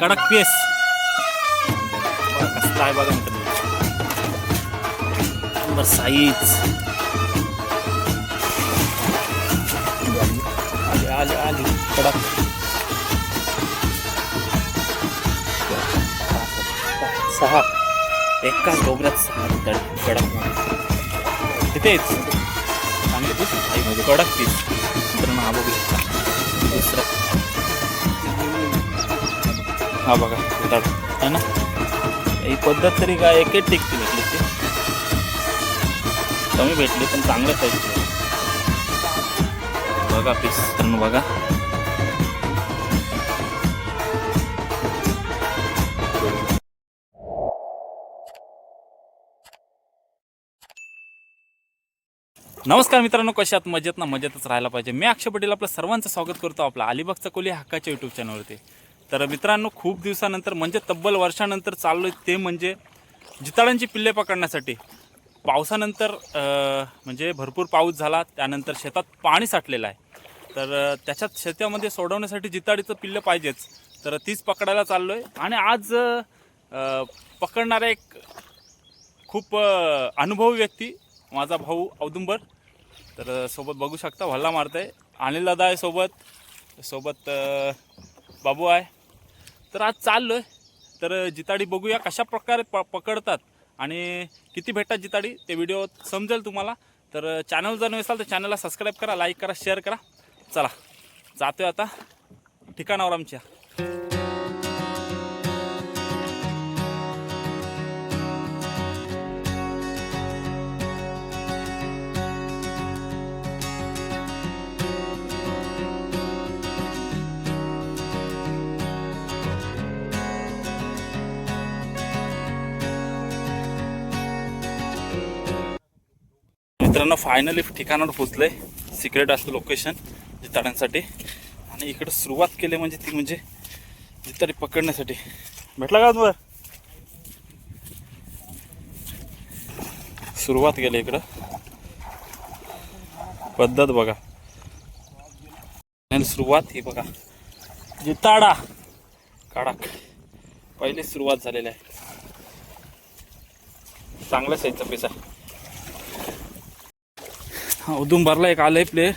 कडक पीस. कसला आहे बघा मित्रांनो. Number size. आली आली आली. कडक. सहा. एका डोबऱ्यात सहा तळी कडक. तिथेच. चांगले पीस म्हणजे कडक पीस. तर हा बघू शकता. हा बघा तड आहे ना? ही पद्धत तरी काय एक एक टिकती भेटली ती. कमी भेटली पण चांगल्या साईजची बघा पीस मित्रांनो बघा. नमस्कार मित्रांनो कशात मजेत ना? मजेतच राहायला पाहिजे. मी अक्षय पटेल आपलं सर्वांचं स्वागत करतो आपला अलिबागचा कोली हक्काच्या यूट्यूब चॅनलवरती तर मित्रांनो खूप दिवसानंतर म्हणजे तब्बल वर्षानंतर चाललो आहे ते म्हणजे जिताडांची पिल्ले पकडण्यासाठी. पावसानंतर म्हणजे भरपूर पाऊस झाला त्यानंतर शेतात पाणी साठलेलं आहे. तर त्याच्यात शेतामध्ये सोडवण्यासाठी जिताडीचं पिल्लं पाहिजेच. तर तीच पकडायला चाललो आहे आणि आज पकडणारा एक खूप अनुभवी व्यक्ती माझा भाऊ औदुंबर. तर सोबत बघू शकता व्हल्ला मारतंय. अनिल दादा आहे सोबत. सोबत बाबू आहे तर आज चाललो आहे तर जिताडी बघूया कशा प्रकारे प पकडतात. आणि किती भेटतात जिताडी ते व्हिडिओ समजेल तुम्हाला. तर चॅनल जर नसाल तर चॅनलला सबस्क्राईब करा लाईक करा शेअर करा. चला जातोय आता ठिकाणावर आमच्या. मित्रांनो फायनली ठिकाणावर पोचलंय सिक्रेट असतं लोकेशन जिताड्यांसाठी. आणि इकडं सुरुवात केली म्हणजे ती म्हणजे जिताडी पकडण्यासाठी. भेटला का तुम्हाला सुरुवात केली इकडं. पद्धत बघा. सुरुवात ही बघा. जिताडा. कडक पहिली सुरुवात झालेली आहे. चांगल्या साईजचा पैसा. आहे भरला उदुंबरला एक आलंय प्लेयर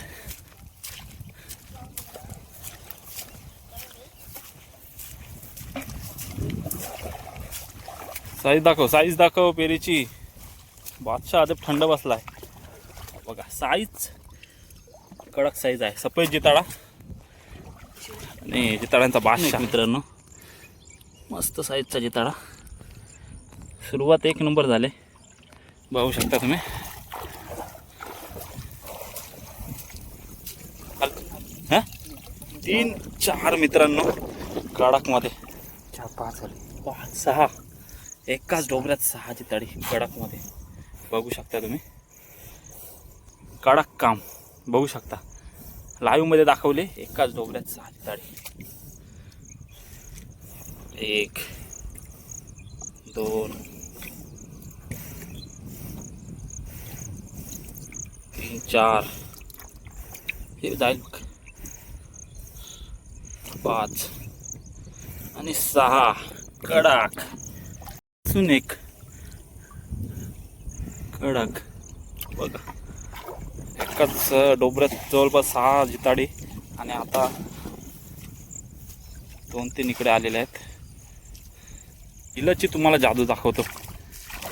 साईज दाखव साईज दाखव पेरीची. बादशाह आता थंड बसलाय. बघा साईज कडक साईज आहे. सफेद जिताडा. आणि जिताड्यांचा बादशाह. मित्रांनो मस्त साईजचा जिताडा. सुरुवात एक नंबर झाले. बघू शकता तुम्ही हा? तीन चार मित्रांनो कडकमध्ये. चार पाच झाले. पाच सहा. एकाच डोबऱ्यात सहा तडी कडकमध्ये. बघू शकता तुम्ही. कडक काम. बघू शकता. लाईव्हमध्ये दाखवले एकाच डोबऱ्यात सहा तडी एक दोन तीन चार. हे जाईल. बघ पाच आणि सहा. कडक. अजून एक. कडक. बघा. एकाच डोबऱ्यात जवळपास सहा जिताडी आणि आता दोन तीन इकडे आलेले आहेत. हिलाची तुम्हाला जादू दाखवतो.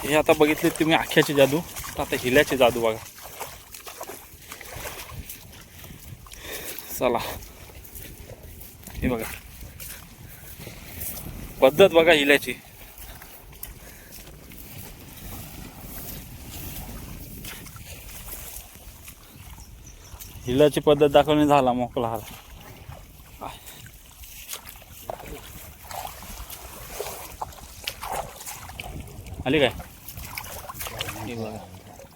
हे आता बघितले तुम्ही आख्याची जादू. तर आता हिल्याची जादू बघा. चला. हे बघा. पद्धत बघा हिल्याची हिल्याची पद्धत दाखवणे झाला मोकळा हाला आली काय? बघा.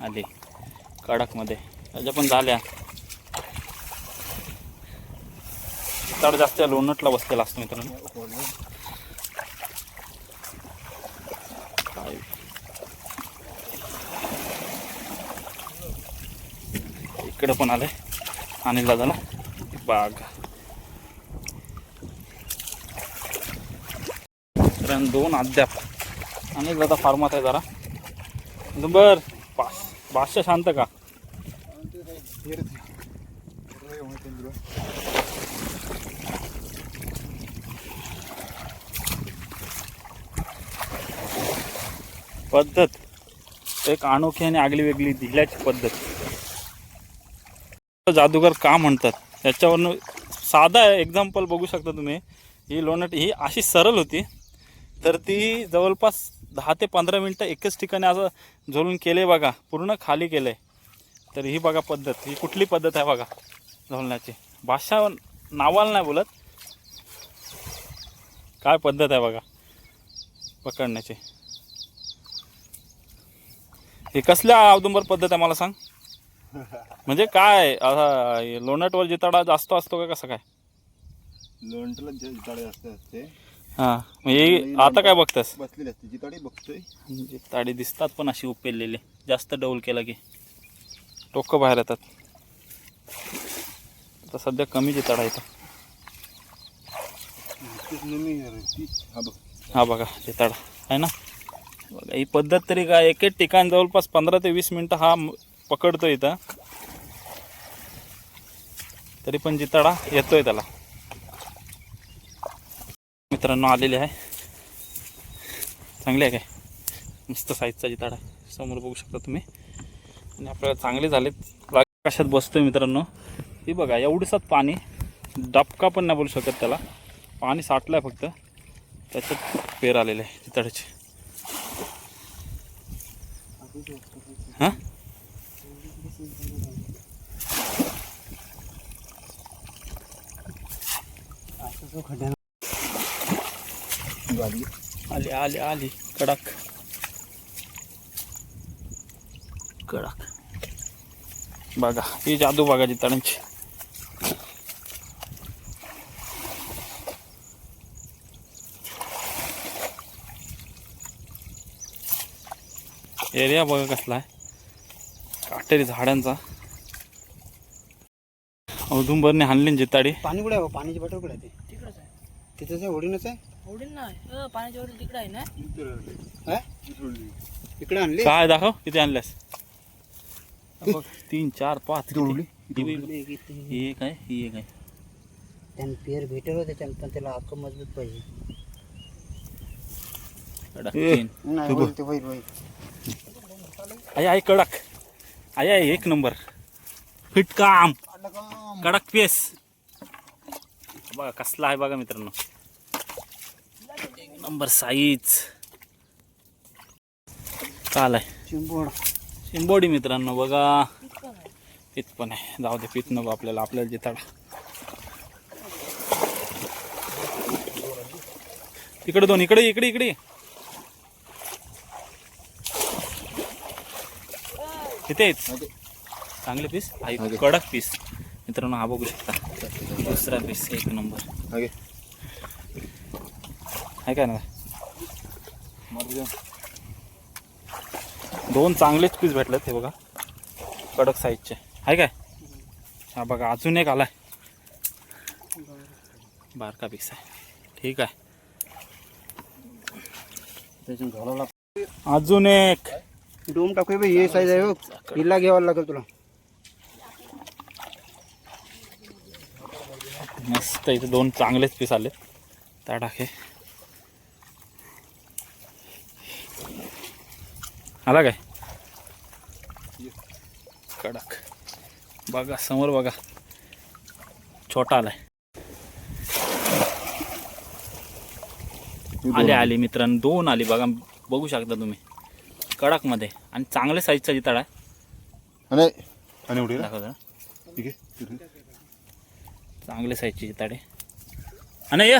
आली. कडकमध्ये. त्याच्या पण झाल्या. तड जास्त लोणटला बसलेला असतो मित्रांनो. इकडं पण आलंय अनिल दादाला. बाग. दोन अद्याप. आणि दादा फार्मात आहे जरा. बर पाच पाचशे शांत का? पद्धत. एक अनोखी आणि आगली वेगळी दिल्याची पद्धत. जादूगर का म्हणतात? त्याच्यावरनं साधा एक्झाम्पल बघू शकता तुम्ही. ही लोणट ही अशी सरळ होती. तर ती जवळपास दहा ते पंधरा मिनटं एकच ठिकाणी असं झोलून केले बघा. पूर्ण खाली केलं आहे तर ही बघा पद्धत. ही कुठली पद्धत आहे बघा? झोलण्याची. भाषा नावाला नाही बोलत. काय पद्धत आहे बघा. पकडण्याची. हे कसल्या औदुंबर पद्धत आहे मला सांग. म्हणजे काय असा लोणटवर जिताडा जास्त असतो का कसं काय? लोणटला जिताडे असते असते. हां म्हणजे आता काय बघतास बसलेली असते. जिताडे बघतोय. जिताडे दिसतात पण अशी उपेललेली. जास्त डौल केला की. टोकं बाहेर येतात. आता सध्या कमी जिताडा येतो तीच नेहमी ती. हा बघ. जिताडा आहे ना? बघा ही पद्धत तरी काय एक एक ठिकाण जवळपास पंधरा ते वीस मिनटं हा पकडतो इथं. तरी पण जिताडा येतोय त्याला. मित्रांनो आलेले आहे. चांगले आहे काय? मस्त साईजचा जिताडा समोर बघू शकता तुम्ही. आणि आपल्याला चांगले झालेत. बाकी कशात बसतोय मित्रांनो? हे बघा एवढंसच पाणी डबका पण नाही बोलू शकत त्याला. पाणी साठलं आहे फक्त. त्याच्यात पेर आलेले आहे चितळ्याचे हां? आली आली आली. कडक. कडक. बघा ही जादू बघा जिताड्यांची एरिया बघा कसला आहे. काटेरी झाडांचा. औदुंबरने हाणली जिताडी. पाणी कुठे आहे? पाण्याची बॉटल कुठे आहे ते? तिकडंच आहे. तिथंच आहे ओढीनच आहे? ओढील ना अ, पाण्याच्या वरील तिकडं आहे ना? हा? इकडे आणली? काय दाखव किती आणल्यास? बघ, तीन चार पाच? ही ही एक आहे ही एक आहे. त्यानं पेर भेटेल त्याच्यानंतर त्याला हक्क मजबूत पाहिजे. आई आई कडक. आई आई एक नंबर. फिट काम. कडक पेस बघा कसला आहे बघा मित्रांनो. एक नंबर साईज चाल आहे चिंबोड शिंबोडी मित्रांनो बघा. पित पण आहे. जाऊ दे पित नको आपल्याला आपल्याला जिताडा. इकडे दोन इकडे इकडे इकडे. आहेत चांगले पीस. कडक पीस मित्रांनो हा बघू शकता. दुसरा पीस एक नंबर आहे काय ना दोन चांगलेच पीस भेटलेत हे बघा. कडक साईजचे आहे काय? हा बघा अजून एक आलाय. बारका पीस आहे. ठीक आहे. अजून एक. डोम टाकूया बाई हे साईज आहे हो हिला घ्यावा लागेल तुला. मस्त इथे दोन चांगलेच पीस आले. त्या टाके. आला काय? कडक. बघा समोर बघा. छोटा आलाय. आले आले मित्रांनो. दोन आले. बघा बघू शकता तुम्ही. कडकमध्ये. आणि चांगले साईजचा जिताडा आहे. आणि? आणि उडी दाखव जरा. ठीक आहे. चांगले साईजचे जिताडे. आणि या.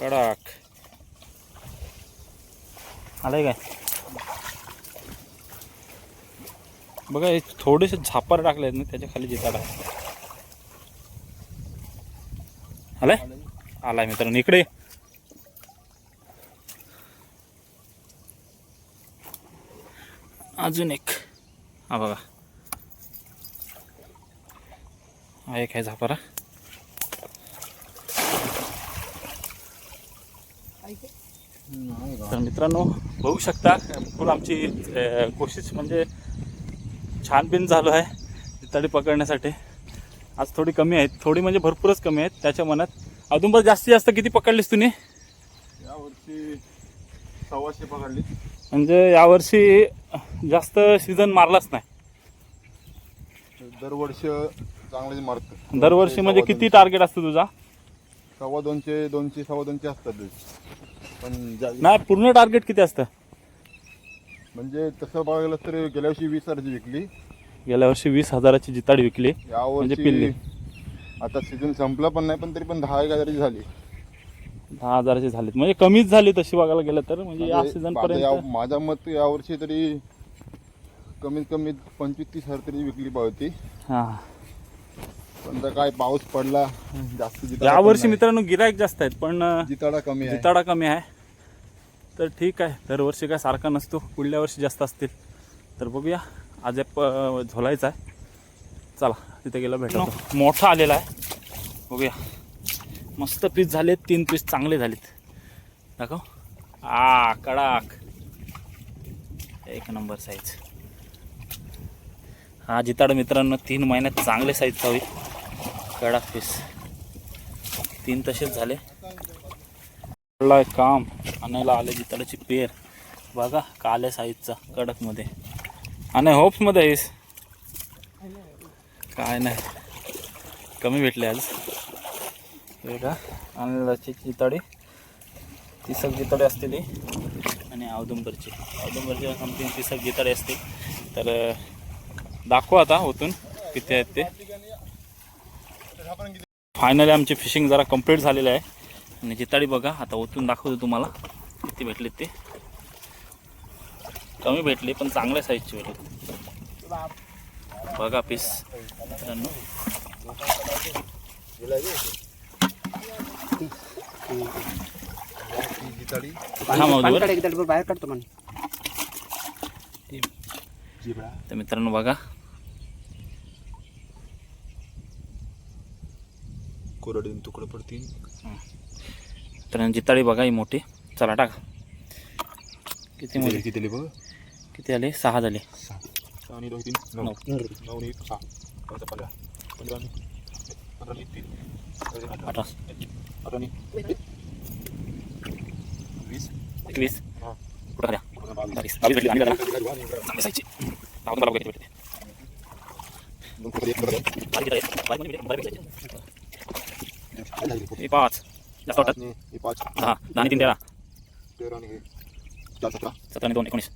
कडक. आलंय काय? बघा हे थोडेसे झापर टाकले आहेत ना त्याच्याखाली जिताडा आहे. आलाय? आलाय मित्रांनो इकडे अजून एक. हा बघा. हा एक आहे झापारा. तर मित्रांनो बघू शकता फुल आमची कोशिश म्हणजे छान बिन चालू आहे जिताडी पकडण्यासाठी. आज थोडी कमी आहेत थोडी म्हणजे भरपूरच कमी आहेत त्याच्या मनात. अजून जास्तीत जास्त किती पकडलीस तुम्ही? यावर्षी सव्वाशे पकडली. म्हणजे यावर्षी जास्त सीझन मारलाच नाही. दरवर्षी चांगलेच मारतो. दरवर्षी म्हणजे किती टार्गेट असतं तुझा? सव्वा दोनशे दोनशे सव्वा दोनशे असतात पण नाही पूर्ण टार्गेट किती असतं? म्हणजे तसं बघायला तर गेल्या वर्षी वीस हजारची विकली. गेल्या वर्षी वीस हजाराची जिताडी विकली. म्हणजे पिल्ली. आता सीझन संपला पण नाही पण तरी पण दहा एक हजाराची झाली. दहा हजाराची झालीत. म्हणजे कमीच झाली तशी बघायला गेलं तर. म्हणजे या म्हणजे सीझन माझं पर्यंत माझ्या मत यावर्षी तरी कमीत कमी पंचवीस तीस हजार तरी विकली हा. पण आता काय पाऊस पडला जास्त जिताडा पण वर्षी नाही. मित्रांनो गिरायक जास्त आहेत पण अं, जिताडा कमी आहे. जिताडा कमी आहे. तर ठीक आहे दरवर्षी काय सारखा नसतो पुढल्या वर्षी जास्त असतील. तर बघूया आज एक प- झोलायचा आहे. चला तिथे गेलं भेटतो मोठा आलेला आहे. बघूया. मस्त पीस झालेत तीन पीस चांगले झालेत. दाखव. आ कडाक. एक नंबर साईज हा जिताड मित्रांनो तीन महिन्यात चांगले साईजचा होईल कडा पीस तीन तसेच झाले. पडलाय काम. आणायला आले जिताडाची पेर. बघा काल्या साईजचा कडकमध्ये. आणि होप्समध्ये आहेस? काय नाही. कमी भेटले आज. हे आणलाची जिताडी. तिसक जिताडी असते ती आणि औदुंबरची. औदुंबरची समथिंग तिसक जिताडी असते. तर दाखवू आता होतून किती आहेत ते. फायनली आमची फिशिंग जरा कंप्लीट झालेली आहे. आणि जिताडी बघा आता ओतून दाखवतो तुम्हाला किती भेटले ते. कमी भेटले पण चांगल्या साईजचे भेटले बघा पीस मित्रांनो. तर मित्रांनो बघा कोरडीन तुकडं पडतील तर जिताडी बघा ही मोठी चला टाका किती मोठी किती बघ किती आले सहा झाले सहा आणि दोन तीन नऊ नऊ. नऊ आणि एक सहा पंधरा पंधरा पंधरा आणि पंधरा आणि तीन अठरा अठरा अठरा आणि वीस एकवीस हा. कुठं द्या पूर्ण बावीस. बावीस बावीस भेटली आणि जरा दोन चांगली साईजची दाखवतो मला बघा किती भेटते हे पाच. जास्त वाटत हे पाच. दहा. दहा आणि तीन तेरा. तेरा आणि हे. चार सतरा. सतरा आणि दोन एकोणीस.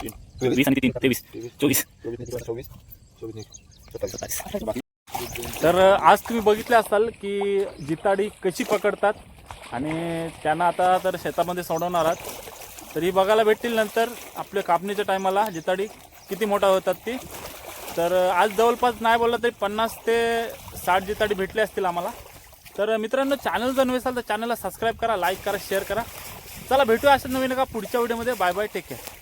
तीन. वीस आणि तीन. तेवीस. चोवीस. चोवीस आणि तेरा, चोवीस चोवीस आणि एक, सत्तावीस. सत्तावीस. तर आज तुम्ही बघितले असाल की जिताडी कशी पकडतात आणि त्यांना आता तर शेतामध्ये सोडवणार आहात. तर ही बघायला भेटतील नंतर. आपल्या कापणीच्या टायमाला जिताडी किती मोठा होतात ती? तर आज जवळपास नाही बोललं तरी पन्नास ते साठ जिताडी भेटले असतील आम्हाला. तर मित्रांनो चॅनल जर नवीन असाल तर चॅनलला सबस्क्राईब करा लाईक करा शेअर करा. चला भेटूया अशा नवीन का पुढच्या व्हिडिओमध्ये बाय बाय टेक केअर